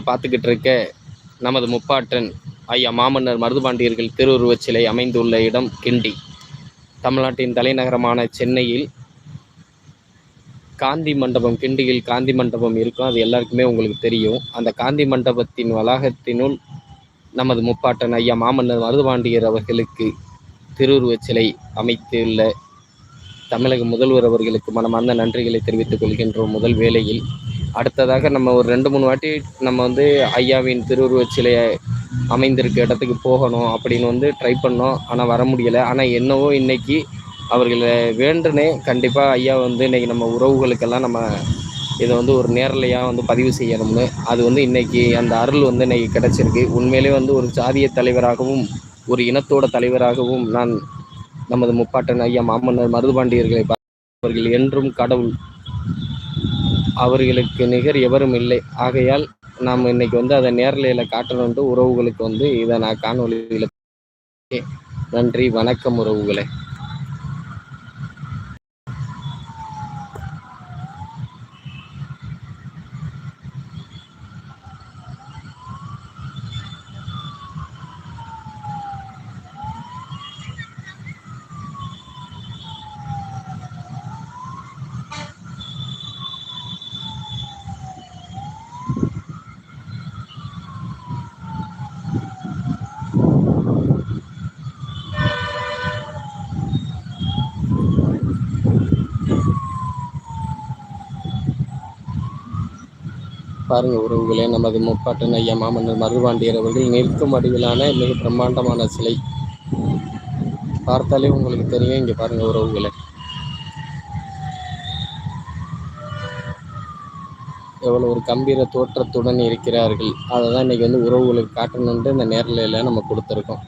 பார்த்துக்கிட்டு இருக்க நமது முப்பாட்டன் ஐயா மாமன்னர் மருதுபாண்டியர்கள் திருவுருவச் சிலை அமைந்துள்ள இடம் கிண்டி. தமிழ்நாட்டின் தலைநகரமான சென்னையில் காந்தி மண்டபம் கிண்டியில் காந்தி மண்டபம் இருக்கும். அது எல்லாருக்குமே உங்களுக்கு தெரியும். அந்த காந்தி மண்டபத்தின் வளாகத்தினுள் நமது முப்பாட்டன் ஐயா மாமன்னர் மருதுபாண்டியர் அவர்களுக்கு திருவுருவச் சிலை அமைத்துள்ள தமிழக முதல்வர் அவர்களுக்கு மனமார்ந்த நன்றிகளை தெரிவித்துக் கொள்கின்றோம். முதல் வேளையில் அடுத்ததாக நம்ம ஒரு ரெண்டு மூணு வாட்டி நம்ம வந்து ஐயாவின் திருவுருவச் சிலையை அமைந்திருக்க இடத்துக்கு போகணும் அப்படின்னு வந்து ட்ரை பண்ணோம். ஆனால் வர முடியலை. ஆனால் என்னவோ இன்னைக்கு அவர்களை வேண்டுனே கண்டிப்பாக ஐயா வந்து இன்றைக்கி நம்ம உறவுகளுக்கெல்லாம் நம்ம இதை வந்து ஒரு நேரலையாக வந்து பதிவு செய்யணும்னு. அது வந்து இன்றைக்கி அந்த அருள் வந்து இன்றைக்கி கிடைச்சிருக்கு. உண்மையிலே வந்து ஒரு சாதிய தலைவராகவும் ஒரு இனத்தோட தலைவராகவும் நான் நமது முப்பாட்டன் ஐயா மாமன்னர் மருதுபாண்டியர்களை அவர்கள் என்றும் கடவுள் அவர்களுக்கு நிகர் எவரும் இல்லை. ஆகையால் நாம் இன்னைக்கு வந்து அதை நேரலையில் காட்டணுன்ட்டு உறவுகளுக்கு வந்து இதை நான் காணொலியில் நன்றி வணக்கம் உறவுகளே. பாருங்க உறவுகளே நமது முப்பாட்டன் ஐயா மாமன்னர் மருதுபாண்டியர் அவர்கள் நிற்கும் வடிவிலான மிக பிரம்மாண்டமான சிலை. பார்த்தாலே உங்களுக்கு தெரியும் இங்கே பாருங்க உறவுகளை. எவ்வளோ ஒரு கம்பீர தோற்றத்துடன் இருக்கிறார்கள். அதை தான் இன்றைக்கி வந்து உறவுகளுக்கு காட்டணுன்ட்டு இந்த நேரில் நம்ம கொடுத்துருக்கோம்.